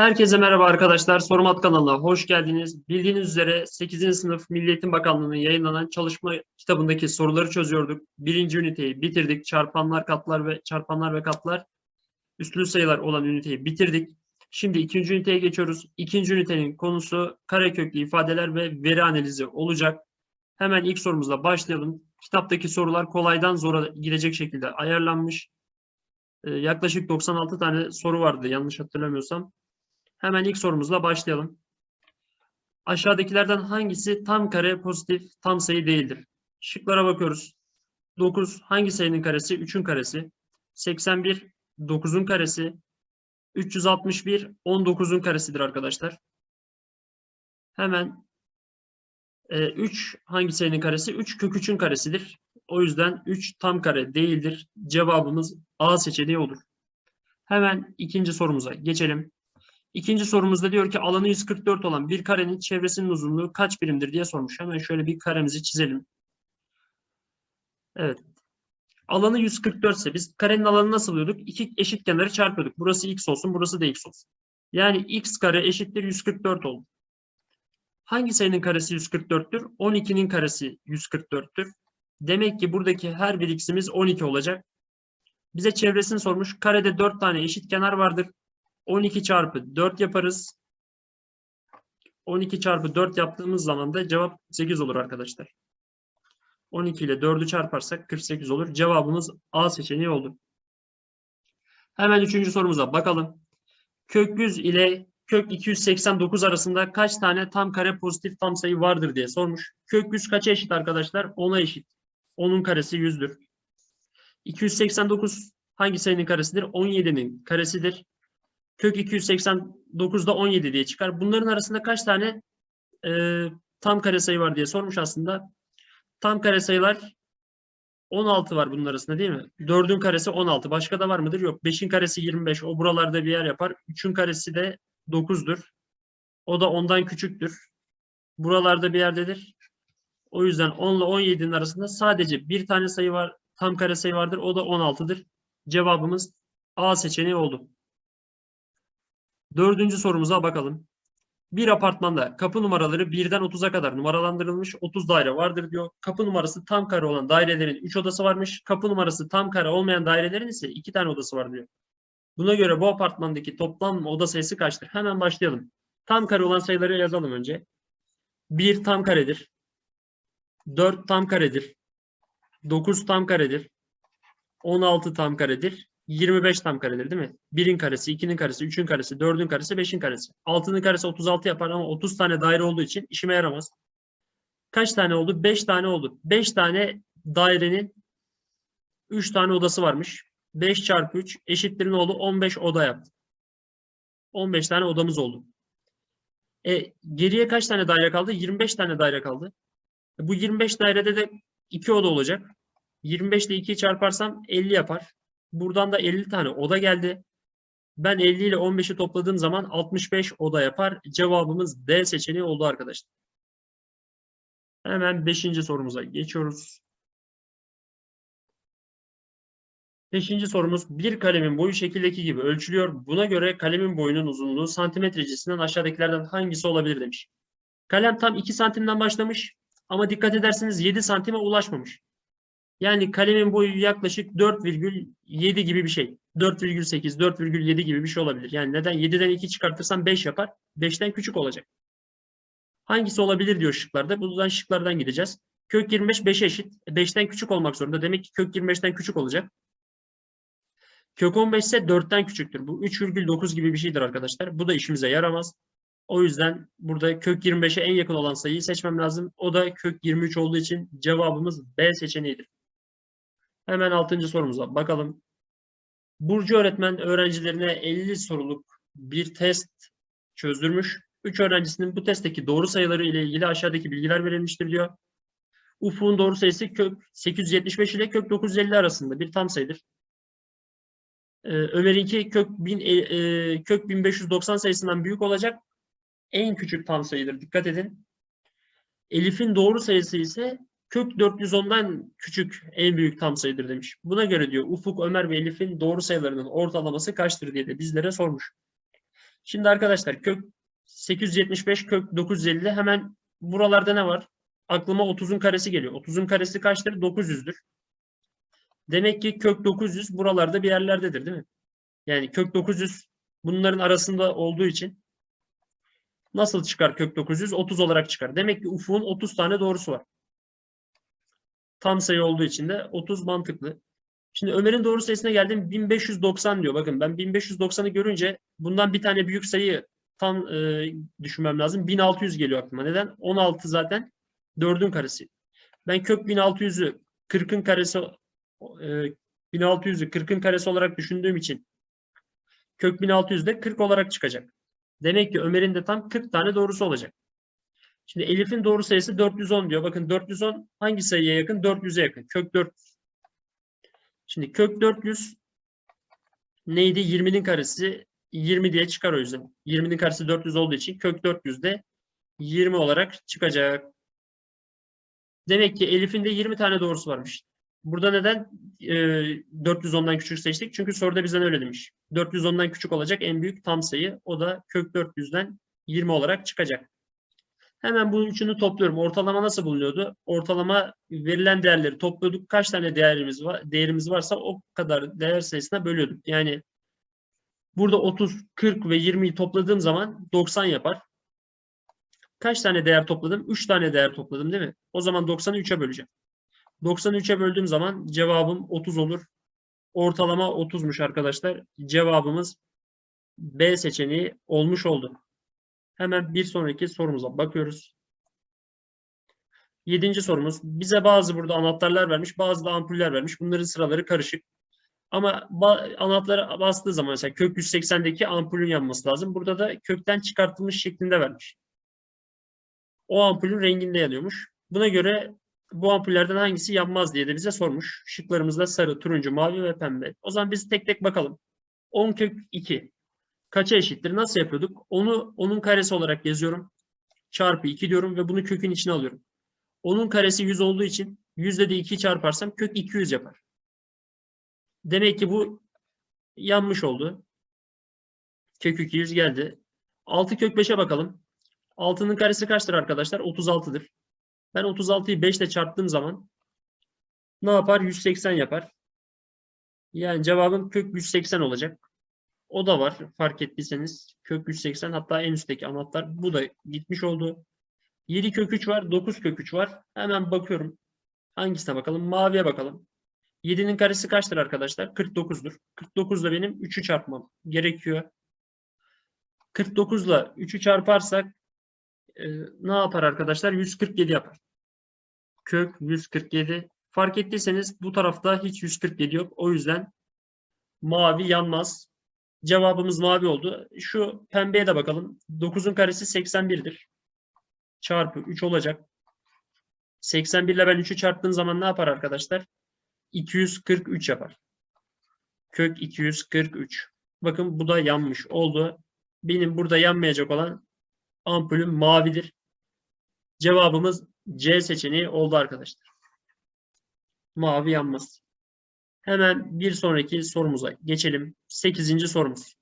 Herkese merhaba arkadaşlar. Sorumat kanalına hoş geldiniz. Bildiğiniz üzere 8. sınıf Milli Eğitim Bakanlığı'nın yayınlanan çalışma kitabındaki soruları çözüyorduk. Birinci üniteyi bitirdik. Çarpanlar, katlar ve çarpanlar ve katlar üstlü sayılar olan üniteyi bitirdik. Şimdi ikinci üniteye geçiyoruz. İkinci ünitenin konusu kareköklü ifadeler ve veri analizi olacak. Hemen ilk sorumuzla başlayalım. Kitaptaki sorular kolaydan zora gidecek şekilde ayarlanmış. Ee, yaklaşık 96 tane soru vardı yanlış hatırlamıyorsam. Hemen ilk sorumuzla başlayalım. Aşağıdakilerden hangisi tam kare pozitif tam sayı değildir? Şıklara bakıyoruz. 9 hangi sayının karesi? 3'ün karesi. 81 9'un karesi. 361 19'un karesidir arkadaşlar. Hemen 3 hangi sayının karesi? 3 kök 3'ün karesidir. O yüzden 3 tam kare değildir. Cevabımız A seçeneği olur. Hemen ikinci sorumuza geçelim. İkinci sorumuzda diyor ki alanı 144 olan bir karenin çevresinin uzunluğu kaç birimdir diye sormuş. Hemen şöyle bir karemizi çizelim. Evet. Alanı 144 ise biz karenin alanını nasıl buluyorduk? İki eşit kenarı çarpıyorduk. Burası x olsun, burası da x olsun. Yani x kare eşittir 144 oldu. Hangi sayının karesi 144'tür? 12'nin karesi 144'tür. Demek ki buradaki her bir x'imiz 12 olacak. Bize çevresini sormuş. Karede 4 tane eşit kenar vardır. 12 çarpı 4 yaparız. 12 çarpı 4 yaptığımız zaman da cevap 8 olur arkadaşlar. 12 ile 4'ü çarparsak 48 olur. Cevabımız A seçeneği oldu. Hemen üçüncü sorumuza bakalım. Kök 100 ile kök 289 arasında kaç tane tam kare pozitif tam sayı vardır diye sormuş. Kök 100 kaça eşit arkadaşlar? 10'a eşit. 10'un karesi 100'dür. 289 hangi sayının karesidir? 17'nin karesidir. Kök 289'da 17 diye çıkar. Bunların arasında kaç tane e, tam kare sayı var diye sormuş aslında. Tam kare sayılar 16 var bunun arasında değil mi? 4'ün karesi 16. Başka da var mıdır? Yok. 5'in karesi 25. O buralarda bir yer yapar. 3'ün karesi de 9'dur. O da 10'dan küçüktür. Buralarda bir yerdedir. O yüzden 10 ile 17'nin arasında sadece bir tane sayı var. Tam kare sayı vardır. O da 16'dır. Cevabımız A seçeneği oldu. Dördüncü sorumuza bakalım. Bir apartmanda kapı numaraları 1'den 30'a kadar numaralandırılmış 30 daire vardır diyor. Kapı numarası tam kare olan dairelerin 3 odası varmış. Kapı numarası tam kare olmayan dairelerin ise 2 tane odası var diyor. Buna göre bu apartmandaki toplam oda sayısı kaçtır? Hemen başlayalım. Tam kare olan sayıları yazalım önce. 1 tam karedir. 4 tam karedir. 9 tam karedir. 16 tam karedir. 25 tam karedir değil mi? 1'in karesi, 2'nin karesi, 3'ün karesi, 4'ün karesi, 5'in karesi. 6'nın karesi 36 yapar ama 30 tane daire olduğu için işime yaramaz. Kaç tane oldu? 5 tane oldu. 5 tane dairenin 3 tane odası varmış. 5 çarpı 3 eşittir ne oldu? 15 oda yaptı. 15 tane odamız oldu. E, geriye kaç tane daire kaldı? 25 tane daire kaldı. E, bu 25 dairede de 2 oda olacak. 25 ile 2'yi çarparsam 50 yapar. Buradan da 50 tane oda geldi. Ben 50 ile 15'i topladığım zaman 65 oda yapar. Cevabımız D seçeneği oldu arkadaşlar. Hemen 5. sorumuza geçiyoruz. 5. sorumuz bir kalemin boyu şekildeki gibi ölçülüyor. Buna göre kalemin boyunun uzunluğu santimetre cinsinden aşağıdakilerden hangisi olabilir demiş. Kalem tam 2 santimden başlamış ama dikkat ederseniz 7 santime ulaşmamış. Yani kalemin boyu yaklaşık 4,7 gibi bir şey. 4,8, 4,7 gibi bir şey olabilir. Yani neden? 7'den 2 çıkartırsam 5 yapar. 5'ten küçük olacak. Hangisi olabilir diyor şıklarda. Buradan şıklardan gideceğiz. Kök 25 5'e eşit. 5'ten küçük olmak zorunda. Demek ki kök 25'ten küçük olacak. Kök 15 ise 4'ten küçüktür. Bu 3,9 gibi bir şeydir arkadaşlar. Bu da işimize yaramaz. O yüzden burada kök 25'e en yakın olan sayıyı seçmem lazım. O da kök 23 olduğu için cevabımız B seçeneğidir. Hemen 6. sorumuza bakalım. Burcu öğretmen öğrencilerine 50 soruluk bir test çözdürmüş. 3 öğrencisinin bu testteki doğru sayıları ile ilgili aşağıdaki bilgiler verilmiştir diyor. Ufuk'un doğru sayısı kök 875 ile kök 950 arasında bir tam sayıdır. Ee, Ömer'inki kök, 1000, e, e, kök 1590 sayısından büyük olacak. En küçük tam sayıdır. Dikkat edin. Elif'in doğru sayısı ise kök 410'dan küçük en büyük tam sayıdır demiş. Buna göre diyor Ufuk, Ömer ve Elif'in doğru sayılarının ortalaması kaçtır diye de bizlere sormuş. Şimdi arkadaşlar kök 875 kök 950 hemen buralarda ne var? Aklıma 30'un karesi geliyor. 30'un karesi kaçtır? 900'dür. Demek ki kök 900 buralarda bir yerlerdedir değil mi? Yani kök 900 bunların arasında olduğu için nasıl çıkar kök 900? 30 olarak çıkar. Demek ki ufuğun 30 tane doğrusu var. Tam sayı olduğu için de 30 mantıklı. Şimdi Ömer'in doğru sayısına geldim 1590 diyor. Bakın ben 1590'ı görünce bundan bir tane büyük sayı tam e, düşünmem lazım. 1600 geliyor aklıma. Neden? 16 zaten 4'ün karesi. Ben kök 1600'ü 40'ın karesi e, 1600'ü 40'ın karesi olarak düşündüğüm için kök 1600 de 40 olarak çıkacak. Demek ki Ömer'in de tam 40 tane doğrusu olacak. Şimdi Elif'in doğru sayısı 410 diyor. Bakın 410 hangi sayıya yakın? 400'e yakın. Kök 400. Şimdi kök 400 neydi? 20'nin karesi 20 diye çıkar o yüzden. 20'nin karesi 400 olduğu için kök 400 de 20 olarak çıkacak. Demek ki Elif'in de 20 tane doğrusu varmış. Burada neden e, 410'dan küçük seçtik? Çünkü soruda bizden öyle demiş. 410'dan küçük olacak en büyük tam sayı. O da kök 400'den 20 olarak çıkacak. Hemen bunun üçünü topluyorum. Ortalama nasıl bulunuyordu? Ortalama verilen değerleri topluyorduk. Kaç tane değerimiz var, değerimiz varsa o kadar değer sayısına bölüyorduk. Yani burada 30, 40 ve 20'yi topladığım zaman 90 yapar. Kaç tane değer topladım? 3 tane değer topladım değil mi? O zaman 90'ı 3'e böleceğim. 90'ı 3'e böldüğüm zaman cevabım 30 olur. Ortalama 30'muş arkadaşlar. Cevabımız B seçeneği olmuş oldu. Hemen bir sonraki sorumuza bakıyoruz. Yedinci sorumuz. Bize bazı burada anahtarlar vermiş, bazı da ampuller vermiş. Bunların sıraları karışık. Ama anahtarı bastığı zaman mesela kök 180'deki ampulün yanması lazım. Burada da kökten çıkartılmış şeklinde vermiş. O ampulün renginde yanıyormuş. Buna göre bu ampullerden hangisi yanmaz diye de bize sormuş. Şıklarımızda sarı, turuncu, mavi ve pembe. O zaman biz tek tek bakalım. 10 kök 2 kaça eşittir? Nasıl yapıyorduk? Onu onun karesi olarak yazıyorum. Çarpı 2 diyorum ve bunu kökün içine alıyorum. Onun karesi 100 olduğu için 100'de de 2 çarparsam kök 200 yapar. Demek ki bu yanmış oldu. Kök 200 geldi. 6 kök 5'e bakalım. 6'nın karesi kaçtır arkadaşlar? 36'dır. Ben 36'yı 5 ile çarptığım zaman ne yapar? 180 yapar. Yani cevabım kök 180 olacak. O da var fark ettiyseniz. Kök 180 hatta en üstteki anahtar. Bu da gitmiş oldu. 7 kök 3 var. 9 kök 3 var. Hemen bakıyorum. Hangisine bakalım? Maviye bakalım. 7'nin karesi kaçtır arkadaşlar? 49'dur. 49 da benim 3'ü çarpmam gerekiyor. 49 ile 3'ü çarparsak e, ne yapar arkadaşlar? 147 yapar. Kök 147. Fark ettiyseniz bu tarafta hiç 147 yok. O yüzden mavi yanmaz. Cevabımız mavi oldu. Şu pembeye de bakalım. 9'un karesi 81'dir. Çarpı 3 olacak. 81 ile ben 3'ü çarptığım zaman ne yapar arkadaşlar? 243 yapar. Kök 243. Bakın bu da yanmış oldu. Benim burada yanmayacak olan ampulüm mavidir. Cevabımız C seçeneği oldu arkadaşlar. Mavi yanmaz. Hemen bir sonraki sorumuza geçelim. Sekizinci sorumuz.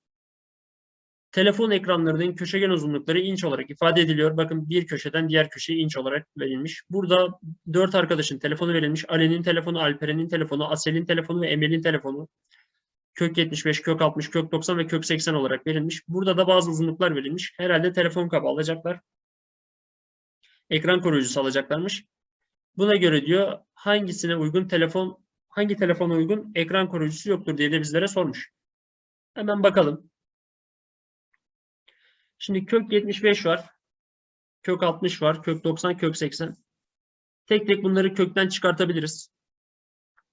Telefon ekranlarının köşegen uzunlukları inç olarak ifade ediliyor. Bakın bir köşeden diğer köşeye inç olarak verilmiş. Burada dört arkadaşın telefonu verilmiş. Ali'nin telefonu, Alperen'in telefonu, Asel'in telefonu ve Emel'in telefonu. Kök 75, kök 60, kök 90 ve kök 80 olarak verilmiş. Burada da bazı uzunluklar verilmiş. Herhalde telefon kabı alacaklar. Ekran koruyucusu alacaklarmış. Buna göre diyor hangisine uygun telefon hangi telefona uygun ekran koruyucusu yoktur diye de bizlere sormuş. Hemen bakalım. Şimdi kök 75 var. Kök 60 var. Kök 90, kök 80. Tek tek bunları kökten çıkartabiliriz.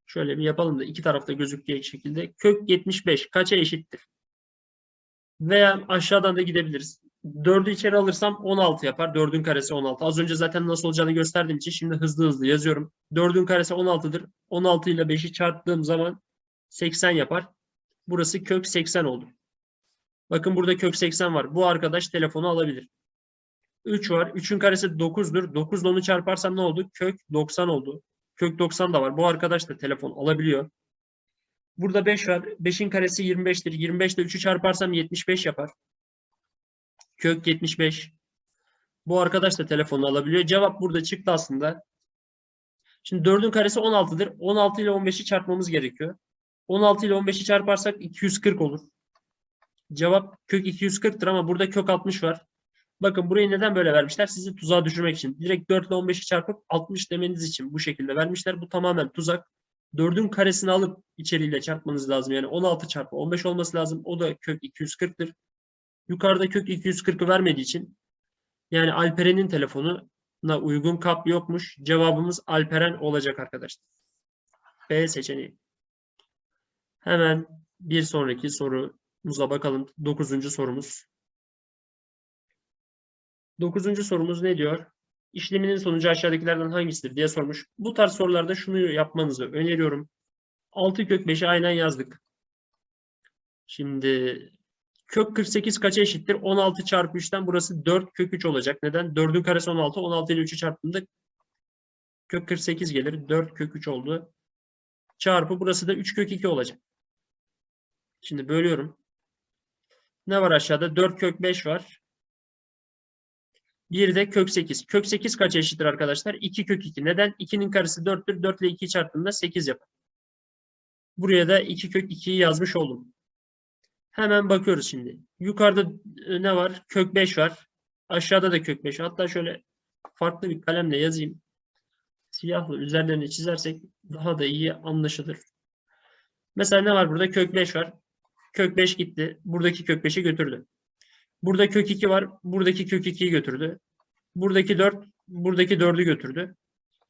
Şöyle bir yapalım da iki tarafta gözükecek şekilde. Kök 75 kaça eşittir? Veya aşağıdan da gidebiliriz. 4'ü içeri alırsam 16 yapar. 4'ün karesi 16. Az önce zaten nasıl olacağını gösterdiğim için şimdi hızlı hızlı yazıyorum. 4'ün karesi 16'dır. 16 ile 5'i çarptığım zaman 80 yapar. Burası kök 80 oldu. Bakın burada kök 80 var. Bu arkadaş telefonu alabilir. 3 var. 3'ün karesi 9'dur. 9 ile onu çarparsam ne oldu? Kök 90 oldu. Kök 90 da var. Bu arkadaş da telefon alabiliyor. Burada 5 var. 5'in karesi 25'tir. 25 ile 3'ü çarparsam 75 yapar. Kök 75. Bu arkadaş da telefonunu alabiliyor. Cevap burada çıktı aslında. Şimdi 4'ün karesi 16'dır. 16 ile 15'i çarpmamız gerekiyor. 16 ile 15'i çarparsak 240 olur. Cevap kök 240'tır ama burada kök 60 var. Bakın burayı neden böyle vermişler? Sizi tuzağa düşürmek için. Direkt 4 ile 15'i çarpıp 60 demeniz için bu şekilde vermişler. Bu tamamen tuzak. 4'ün karesini alıp içeriyle çarpmanız lazım. Yani 16 çarpı 15 olması lazım. O da kök 240'tır. Yukarıda kök 240'ı vermediği için yani Alperen'in telefonuna uygun kap yokmuş. Cevabımız Alperen olacak arkadaşlar. B seçeneği. Hemen bir sonraki sorumuza bakalım. Dokuzuncu sorumuz. Dokuzuncu sorumuz ne diyor? İşleminin sonucu aşağıdakilerden hangisidir diye sormuş. Bu tarz sorularda şunu yapmanızı öneriyorum. 6 kök 5'i aynen yazdık. Şimdi kök 48 kaça eşittir? 16 çarpı 3'ten burası 4 kök 3 olacak. Neden? 4'ün karesi 16. 16 ile 3'ü çarptığımda kök 48 gelir. 4 kök 3 oldu. Çarpı burası da 3 kök 2 olacak. Şimdi bölüyorum. Ne var aşağıda? 4 kök 5 var. Bir de kök 8. Kök 8 kaça eşittir arkadaşlar? 2 kök 2. Neden? 2'nin karesi 4'tür. 4 ile 2'yi çarptığımda 8 yapar. Buraya da 2 kök 2'yi yazmış oldum. Hemen bakıyoruz şimdi. Yukarıda e, ne var? Kök 5 var. Aşağıda da kök 5. Hatta şöyle farklı bir kalemle yazayım. Siyahla üzerlerini çizersek daha da iyi anlaşılır. Mesela ne var burada? Kök 5 var. Kök 5 gitti. Buradaki kök 5'i götürdü. Burada kök 2 var. Buradaki kök 2'yi götürdü. Buradaki 4, buradaki 4'ü götürdü.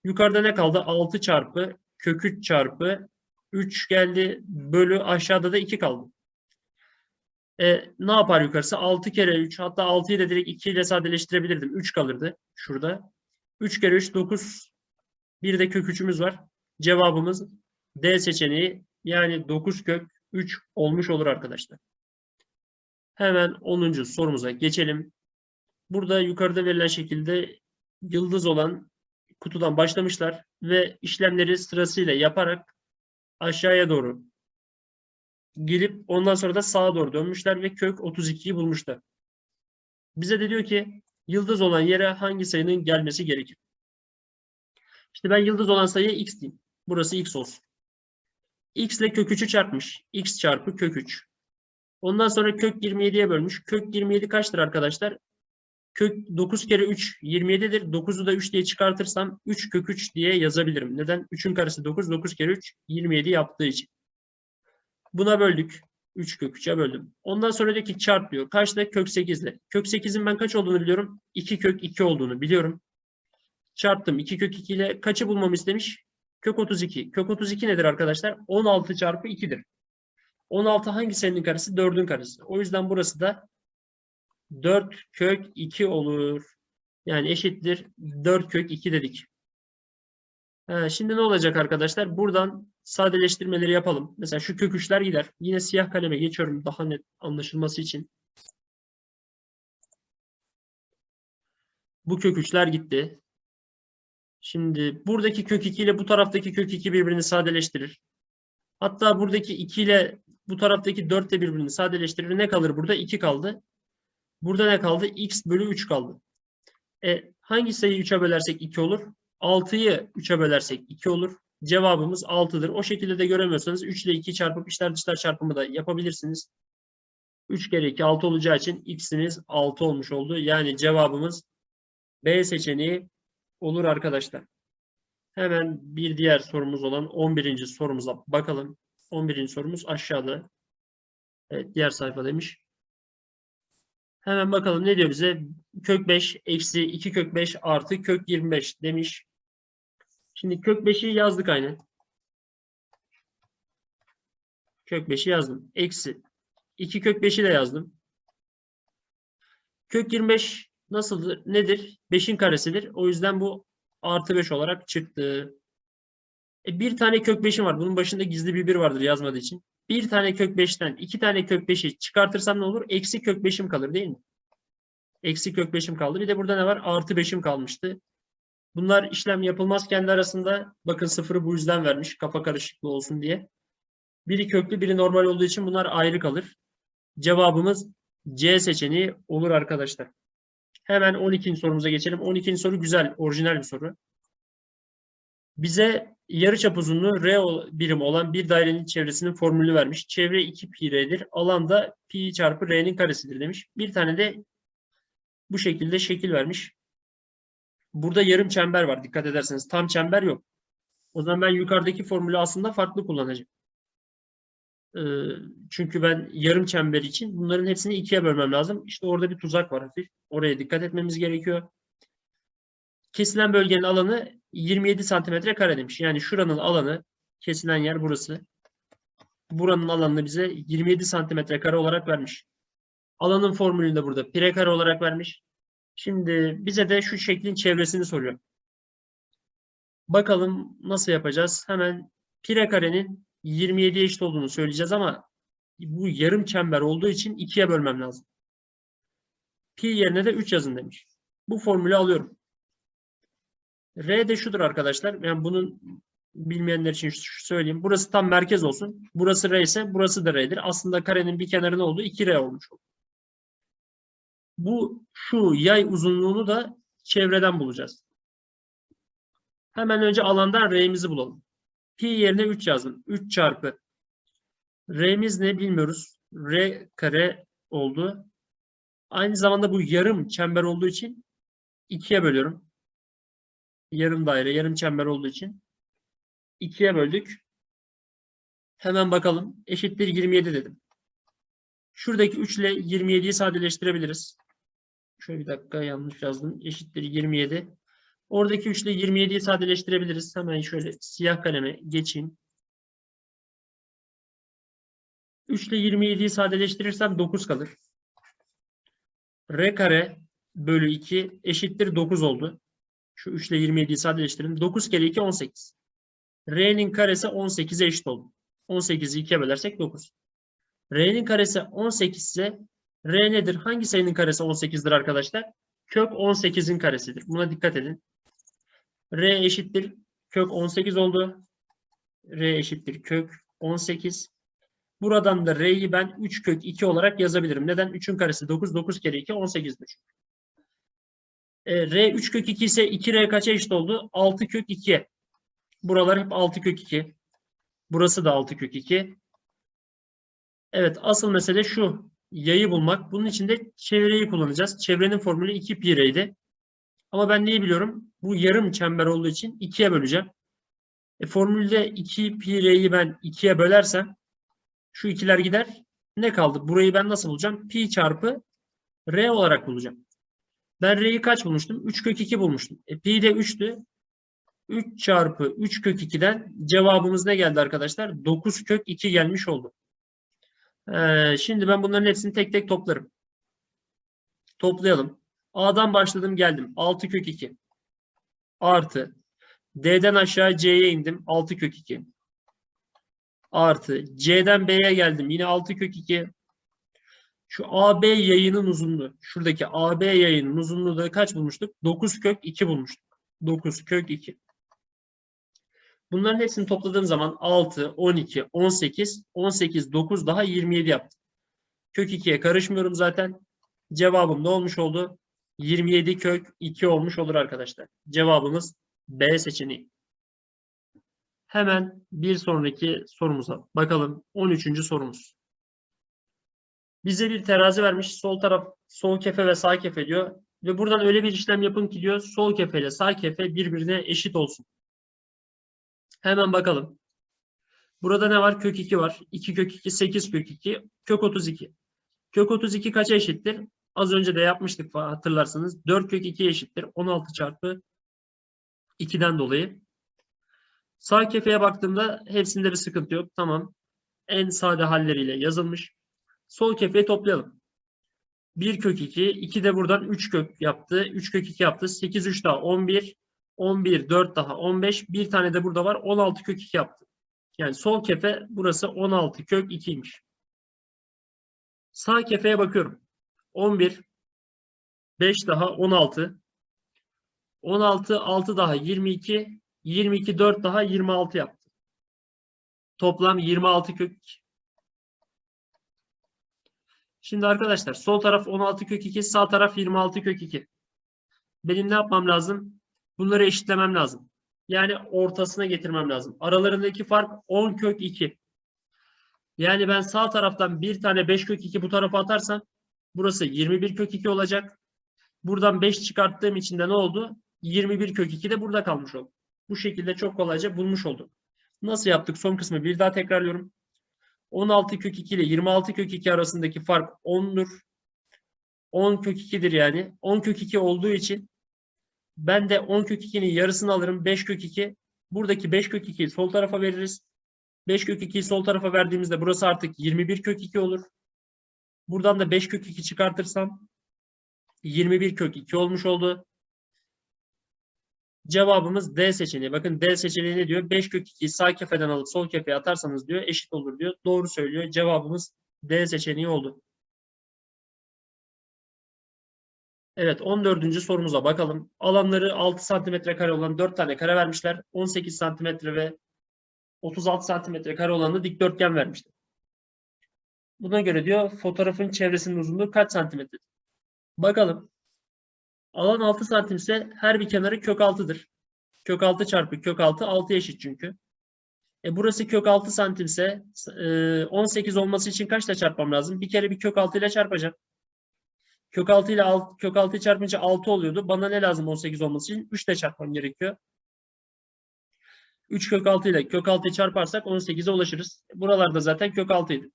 Yukarıda ne kaldı? 6 çarpı kök 3 çarpı 3 geldi. Bölü aşağıda da 2 kaldı. E, ne yapar yukarısı? 6 kere 3 hatta 6'yı da direkt 2 ile sadeleştirebilirdim. 3 kalırdı şurada. 3 kere 3 9. Bir de kök 3'ümüz var. Cevabımız D seçeneği yani 9 kök 3 olmuş olur arkadaşlar. Hemen 10. sorumuza geçelim. Burada yukarıda verilen şekilde yıldız olan kutudan başlamışlar ve işlemleri sırasıyla yaparak aşağıya doğru gelip ondan sonra da sağa doğru dönmüşler ve kök 32'yi bulmuşlar. Bize de diyor ki yıldız olan yere hangi sayının gelmesi gerekir? İşte ben yıldız olan sayıya x diyeyim. Burası x olsun. x ile kök 3'ü çarpmış. x çarpı kök 3. Ondan sonra kök 27'ye bölmüş. Kök 27 kaçtır arkadaşlar? Kök 9 kere 3 27'dir. 9'u da 3 diye çıkartırsam 3 kök 3 diye yazabilirim. Neden? 3'ün karesi 9. 9 kere 3 27 yaptığı için. Buna böldük. 3 kök 3'e böldüm. Ondan sonra diyor ki çarp diyor. Kaçta? Kök 8 ile. Kök 8'in ben kaç olduğunu biliyorum. 2 kök 2 olduğunu biliyorum. Çarptım. 2 kök 2 ile kaçı bulmamı istemiş? Kök 32. Kök 32 nedir arkadaşlar? 16 çarpı 2'dir. 16 hangi sayının karesi? 4'ün karesi. O yüzden burası da 4 kök 2 olur. Yani eşittir 4 kök 2 dedik. Ha, şimdi ne olacak arkadaşlar? Buradan sadeleştirmeleri yapalım. Mesela şu kök 3'ler gider. Yine siyah kaleme geçiyorum daha net anlaşılması için. Bu kök 3'ler gitti. Şimdi buradaki kök 2 ile bu taraftaki kök 2 birbirini sadeleştirir. Hatta buradaki 2 ile bu taraftaki 4 de birbirini sadeleştirir. Ne kalır burada? 2 kaldı. Burada ne kaldı? x bölü 3 kaldı. E, hangi sayıyı 3'e bölersek 2 olur? 6'yı 3'e bölersek 2 olur. Cevabımız 6'dır. O şekilde de göremiyorsanız 3 ile 2 çarpıp içler dışlar çarpımı da yapabilirsiniz. 3 kere 2 6 olacağı için x'imiz 6 olmuş oldu. Yani cevabımız B seçeneği olur arkadaşlar. Hemen bir diğer sorumuz olan 11. sorumuza bakalım. 11. sorumuz aşağıda. Evet, diğer sayfa demiş. Hemen bakalım ne diyor bize? Kök 5 eksi 2 kök 5 artı kök 25 demiş. Şimdi kök 5'i yazdık aynen. Kök 5'i yazdım. Eksi 2 kök 5'i de yazdım. Kök 25 nasıldır? Nedir? 5'in karesidir. O yüzden bu artı 5 olarak çıktı. E, bir tane kök 5'im var. Bunun başında gizli bir 1 vardır yazmadığı için. Bir tane kök 5'ten iki tane kök 5'i çıkartırsam ne olur? Eksi kök 5'im kalır değil mi? Eksi kök 5'im kaldı. Bir de burada ne var? Artı 5'im kalmıştı. Bunlar işlem yapılmaz kendi arasında. Bakın sıfırı bu yüzden vermiş. Kafa karışıklığı olsun diye. Biri köklü biri normal olduğu için bunlar ayrı kalır. Cevabımız C seçeneği olur arkadaşlar. Hemen 12. sorumuza geçelim. 12. soru güzel, orijinal bir soru. Bize yarıçap uzunluğu R ol- birim olan bir dairenin çevresinin formülünü vermiş. Çevre 2 pi r'dir. Alan da pi çarpı r'nin karesidir demiş. Bir tane de bu şekilde şekil vermiş. Burada yarım çember var dikkat ederseniz. Tam çember yok. O zaman ben yukarıdaki formülü aslında farklı kullanacağım. Ee, çünkü ben yarım çember için bunların hepsini ikiye bölmem lazım. İşte orada bir tuzak var hafif. Oraya dikkat etmemiz gerekiyor. Kesilen bölgenin alanı 27 santimetre kare demiş. Yani şuranın alanı, kesilen yer burası. Buranın alanını bize 27 santimetre kare olarak vermiş. Alanın formülünü de burada pi r kare olarak vermiş. Şimdi bize de şu şeklin çevresini soruyor. Bakalım nasıl yapacağız? Hemen pi r karenin 27'ye eşit olduğunu söyleyeceğiz ama bu yarım çember olduğu için ikiye bölmem lazım. Pi yerine de 3 yazın demiş. Bu formülü alıyorum. R de şudur arkadaşlar. Yani bunun bilmeyenler için söyleyeyim. Burası tam merkez olsun. Burası R ise burası da R'dir. Aslında karenin bir kenarı ne oldu? 2R olmuş oldu. Bu şu yay uzunluğunu da çevreden bulacağız. Hemen önce alandan R'mizi bulalım. Pi yerine 3 yazdım. 3 çarpı. R'miz ne bilmiyoruz. R kare oldu. Aynı zamanda bu yarım çember olduğu için 2'ye bölüyorum. Yarım daire, yarım çember olduğu için 2'ye böldük. Hemen bakalım. Eşittir 27 dedim. Şuradaki 3 ile 27'yi sadeleştirebiliriz. Şöyle bir dakika yanlış yazdım. Eşittir 27. Oradaki 3 ile 27'yi sadeleştirebiliriz. Hemen şöyle siyah kaleme geçeyim. 3 ile 27'yi sadeleştirirsem 9 kalır. R kare bölü 2 eşittir 9 oldu. Şu 3 ile 27'yi sadeleştirelim. 9 kere 2 18. R'nin karesi 18'e eşit oldu. 18'i 2'ye bölersek 9. R'nin karesi 18 ise R nedir? Hangi sayının karesi 18'dir arkadaşlar? Kök 18'in karesidir. Buna dikkat edin. R eşittir kök 18 oldu. R eşittir kök 18. Buradan da R'yi ben 3 kök 2 olarak yazabilirim. Neden? 3'ün karesi 9. 9 kere 2 18'dir. E, R 3 kök 2 ise 2R kaça eşit oldu? 6 kök 2'ye. Buralar hep 6 kök 2. Burası da 6 kök 2. Evet asıl mesele şu. Yayı bulmak. Bunun için de çevreyi kullanacağız. Çevrenin formülü 2 pi r'ydi. Ama ben neyi biliyorum? Bu yarım çember olduğu için 2'ye böleceğim. E, formülde 2 pi r'yi ben 2'ye bölersem şu ikiler gider. Ne kaldı? Burayı ben nasıl bulacağım? Pi çarpı r olarak bulacağım. Ben r'yi kaç bulmuştum? 3 kök 2 bulmuştum. E, pi de 3'tü. 3 çarpı 3 kök 2'den cevabımız ne geldi arkadaşlar? 9 kök 2 gelmiş oldu. Ee, şimdi ben bunların hepsini tek tek toplarım. Toplayalım. A'dan başladım geldim. 6 kök 2. Artı. D'den aşağı C'ye indim. 6 kök 2. Artı. C'den B'ye geldim. Yine 6 kök 2. Şu AB yayının uzunluğu. Şuradaki AB yayının uzunluğu da kaç bulmuştuk? 9 kök 2 bulmuştuk. 9 kök 2. Bunların hepsini topladığım zaman 6, 12, 18, 18, 9 daha 27 yaptım. Kök 2'ye karışmıyorum zaten. Cevabım ne olmuş oldu? 27 kök 2 olmuş olur arkadaşlar. Cevabımız B seçeneği. Hemen bir sonraki sorumuza bakalım. 13. sorumuz. Bize bir terazi vermiş. Sol taraf sol kefe ve sağ kefe diyor. Ve buradan öyle bir işlem yapın ki diyor sol kefe ile sağ kefe birbirine eşit olsun. Hemen bakalım. Burada ne var? Kök 2 var. 2 kök 2, 8 kök 2, kök 32. Kök 32 kaça eşittir? Az önce de yapmıştık hatırlarsanız. 4 kök 2 eşittir. 16 çarpı 2'den dolayı. Sağ kefeye baktığımda hepsinde bir sıkıntı yok. Tamam. En sade halleriyle yazılmış. Sol kefeyi toplayalım. 1 kök 2, 2 de buradan 3 kök yaptı. 3 kök 2 yaptı. 8, 3 daha 11. 11, 4 daha 15. Bir tane de burada var. 16 kök 2 yaptı. Yani sol kefe burası 16 kök 2'ymiş. Sağ kefeye bakıyorum. 11, 5 daha 16. 16, 6 daha 22. 22, 4 daha 26 yaptı. Toplam 26 kök 2. Şimdi arkadaşlar sol taraf 16 kök 2, sağ taraf 26 kök 2. Benim ne yapmam lazım? Bunları eşitlemem lazım. Yani ortasına getirmem lazım. Aralarındaki fark 10 kök 2. Yani ben sağ taraftan bir tane 5 kök 2 bu tarafa atarsam burası 21 kök 2 olacak. Buradan 5 çıkarttığım için de ne oldu? 21 kök 2 de burada kalmış oldu. Bu şekilde çok kolayca bulmuş olduk. Nasıl yaptık? Son kısmı bir daha tekrarlıyorum. 16 kök 2 ile 26 kök 2 arasındaki fark 10'dur. 10 kök 2'dir yani. 10 kök 2 olduğu için ben de 10 kök 2'nin yarısını alırım. 5 kök 2. Buradaki 5 kök 2'yi sol tarafa veririz. 5 kök 2'yi sol tarafa verdiğimizde burası artık 21 kök 2 olur. Buradan da 5 kök 2 çıkartırsam 21 kök 2 olmuş oldu. Cevabımız D seçeneği. Bakın D seçeneği ne diyor? 5 kök 2'yi sağ kefeden alıp sol kefeye atarsanız diyor eşit olur diyor. Doğru söylüyor. Cevabımız D seçeneği oldu. Evet 14. sorumuza bakalım. Alanları 6 santimetre kare olan 4 tane kare vermişler. 18 santimetre ve 36 santimetre kare olanı dikdörtgen vermişler. Buna göre diyor fotoğrafın çevresinin uzunluğu kaç santimetre? Bakalım. Alan 6 santim ise her bir kenarı kök 6'dır. Kök 6 çarpı kök 6 6 eşit çünkü. E burası kök 6 santim ise e, 18 olması için kaçla çarpmam lazım? Bir kere bir kök 6 ile çarpacağım. Kök 6 ile alt, kök 6'yı çarpınca 6 oluyordu. Bana ne lazım 18 olması için? 3 ile çarpmam gerekiyor. 3 kök 6 ile kök 6'yı çarparsak 18'e ulaşırız. Buralarda zaten kök 6 idi.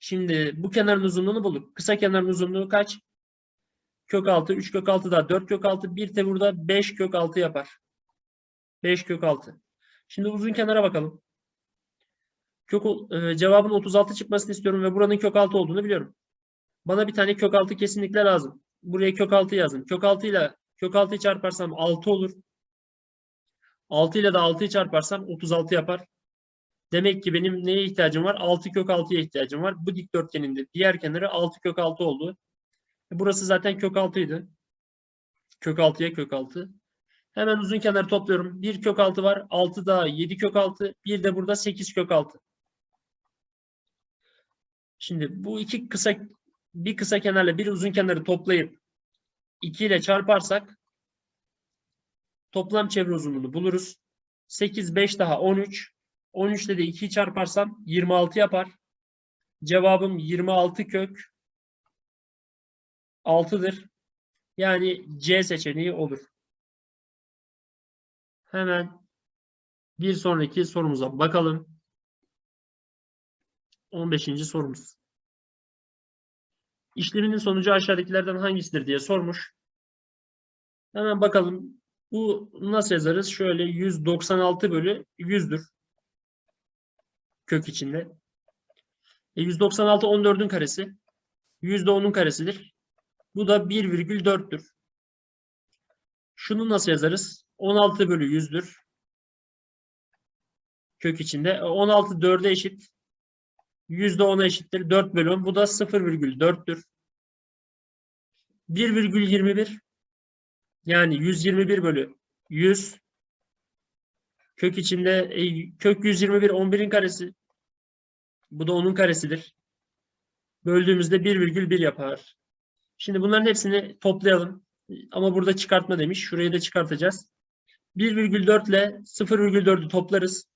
Şimdi bu kenarın uzunluğunu bulduk. Kısa kenarın uzunluğu kaç? Kök 6, 3 kök 6 daha 4 kök 6, bir de burada 5 kök 6 yapar. 5 kök 6. Şimdi uzun kenara bakalım. Kök, e, cevabın 36 çıkmasını istiyorum ve buranın kök 6 olduğunu biliyorum. Bana bir tane kök 6 kesinlikle lazım. Buraya kök 6 yazın. Kök 6 ile kök 6'yı çarparsam 6 olur. 6 ile de 6'yı çarparsam 36 yapar. Demek ki benim neye ihtiyacım var? 6 kök 6'ya ihtiyacım var. Bu dikdörtgenin de diğer kenarı 6 kök 6 oldu. Burası zaten kök 6 idi. Kök 6'ya kök 6. Hemen uzun kenarı topluyorum. 1 kök 6 var. 6 daha 7 kök 6. Bir de burada 8 kök 6. Şimdi bu iki kısa bir kısa kenarla bir uzun kenarı toplayıp 2 ile çarparsak toplam çevre uzunluğunu buluruz. 8, 5 daha 13. 13 ile de 2'yi çarparsam 26 yapar. Cevabım 26 kök 6'dır. Yani C seçeneği olur. Hemen bir sonraki sorumuza bakalım. 15. sorumuz. İşleminin sonucu aşağıdakilerden hangisidir diye sormuş. Hemen bakalım. Bu nasıl yazarız? Şöyle 196 bölü 100'dür. Kök içinde. E 196 14'ün karesi. 100 de 10'un karesidir. Bu da 1,4'tür. Şunu nasıl yazarız? 16 bölü 100'dür. Kök içinde. 16 4'e eşit. 100 de 10'a eşittir. 4 bölü 10. Bu da 0,4'tür. 1,21 yani 121 bölü 100 kök içinde e, kök 121 11'in karesi. Bu da 10'un karesidir. Böldüğümüzde 1,1 yapar. Şimdi bunların hepsini toplayalım. Ama burada çıkartma demiş. Şurayı da çıkartacağız. 1,4 ile 0,4'ü toplarız.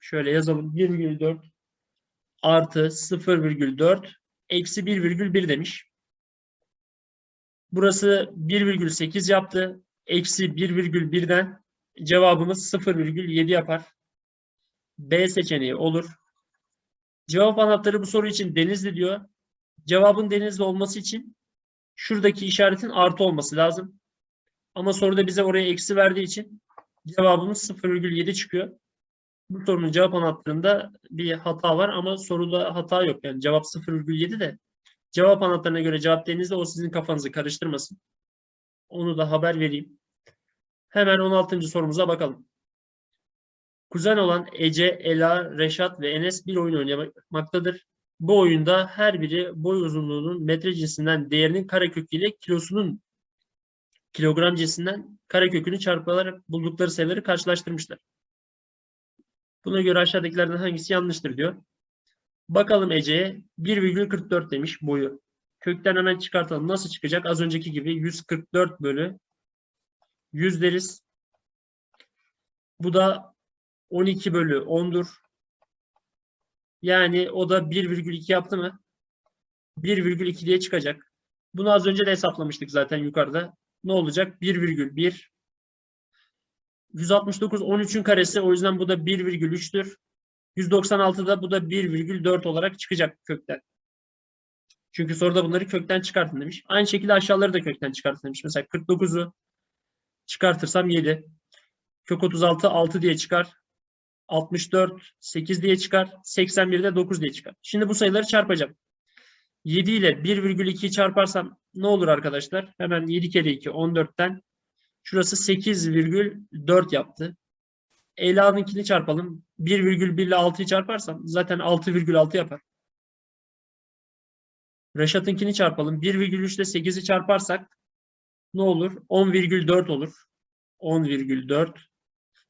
Şöyle yazalım. 1,4 artı 0,4 eksi 1,1 demiş. Burası 1,8 yaptı. Eksi 1,1'den cevabımız 0,7 yapar. B seçeneği olur. Cevap anahtarı bu soru için Denizli diyor. Cevabın Denizli olması için şuradaki işaretin artı olması lazım. Ama soruda bize oraya eksi verdiği için cevabımız 0,7 çıkıyor. Bu sorunun cevap anahtarında bir hata var ama soruda hata yok. Yani cevap 0,7 de cevap anahtarına göre cevap denizde o sizin kafanızı karıştırmasın. Onu da haber vereyim. Hemen 16. sorumuza bakalım. Kuzen olan Ece, Ela, Reşat ve Enes bir oyun oynamaktadır. Bu oyunda her biri boy uzunluğunun metre cinsinden değerinin karekökü ile kilosunun kilogram cinsinden karekökünü çarpılarak buldukları sayıları karşılaştırmışlar. Buna göre aşağıdakilerden hangisi yanlıştır diyor. Bakalım Ece'ye 1,44 demiş boyu. Kökten hemen çıkartalım. Nasıl çıkacak? Az önceki gibi 144 bölü 100 deriz. Bu da 12 bölü 10'dur. Yani o da 1,2 yaptı mı? 1,2 diye çıkacak. Bunu az önce de hesaplamıştık zaten yukarıda. Ne olacak? 1,1 169 13'ün karesi o yüzden bu da 1,3'tür. 196'da bu da 1,4 olarak çıkacak kökten. Çünkü soruda bunları kökten çıkartın demiş. Aynı şekilde aşağıları da kökten çıkartın demiş. Mesela 49'u çıkartırsam 7. Kök 36 6 diye çıkar. 64 8 diye çıkar. 81 de 9 diye çıkar. Şimdi bu sayıları çarpacağım. 7 ile 1,2'yi çarparsam ne olur arkadaşlar? Hemen 7 kere 2 14'ten şurası 8,4 yaptı. Ela'nınkini çarpalım. 1,1 ile 6'yı çarparsam zaten 6,6 yapar. Reşat'ınkini çarpalım. 1,3 ile 8'i çarparsak ne olur? 10,4 olur. 10,4.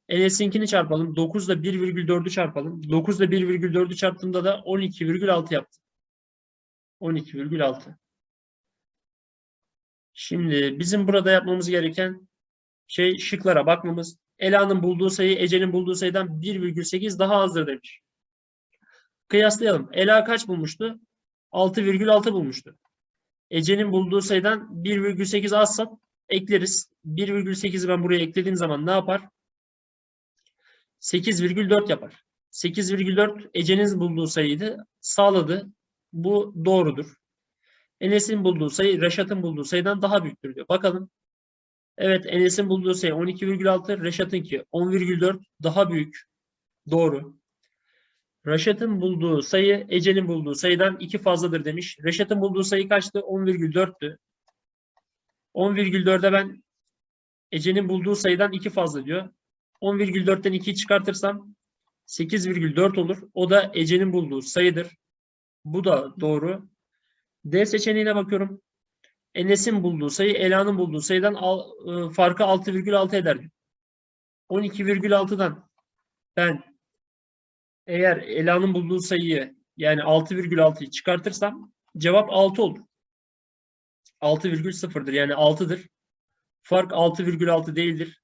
Enes'inkini çarpalım. 9 ile 1,4'ü çarpalım. 9 ile 1,4'ü çarptığımda da 12,6 yaptı. 12,6. Şimdi bizim burada yapmamız gereken şey şıklara bakmamız. Ela'nın bulduğu sayı Ece'nin bulduğu sayıdan 1,8 daha azdır demiş. Kıyaslayalım. Ela kaç bulmuştu? 6,6 bulmuştu. Ece'nin bulduğu sayıdan 1,8 azsa ekleriz. 1,8'i ben buraya eklediğim zaman ne yapar? 8,4 yapar. 8,4 Ece'nin bulduğu sayıydı. Sağladı. Bu doğrudur. Enes'in bulduğu sayı Reşat'ın bulduğu sayıdan daha büyüktür diyor. Bakalım. Evet Enes'in bulduğu sayı 12,6, Reşat'ınki 10,4 daha büyük. Doğru. Reşat'ın bulduğu sayı Ece'nin bulduğu sayıdan 2 fazladır demiş. Reşat'ın bulduğu sayı kaçtı? 10,4'tü. 10,4'e ben Ece'nin bulduğu sayıdan 2 fazla diyor. 10,4'ten 2'yi çıkartırsam 8,4 olur. O da Ece'nin bulduğu sayıdır. Bu da doğru. D seçeneğine bakıyorum. Enes'in bulduğu sayı Ela'nın bulduğu sayıdan al, e, farkı 6,6 eder. 12,6'dan ben eğer Ela'nın bulduğu sayıyı yani 6,6'yı çıkartırsam cevap 6 olur. 6,0'dır yani 6'dır. Fark 6,6 değildir.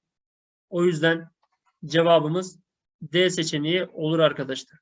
O yüzden cevabımız D seçeneği olur arkadaşlar.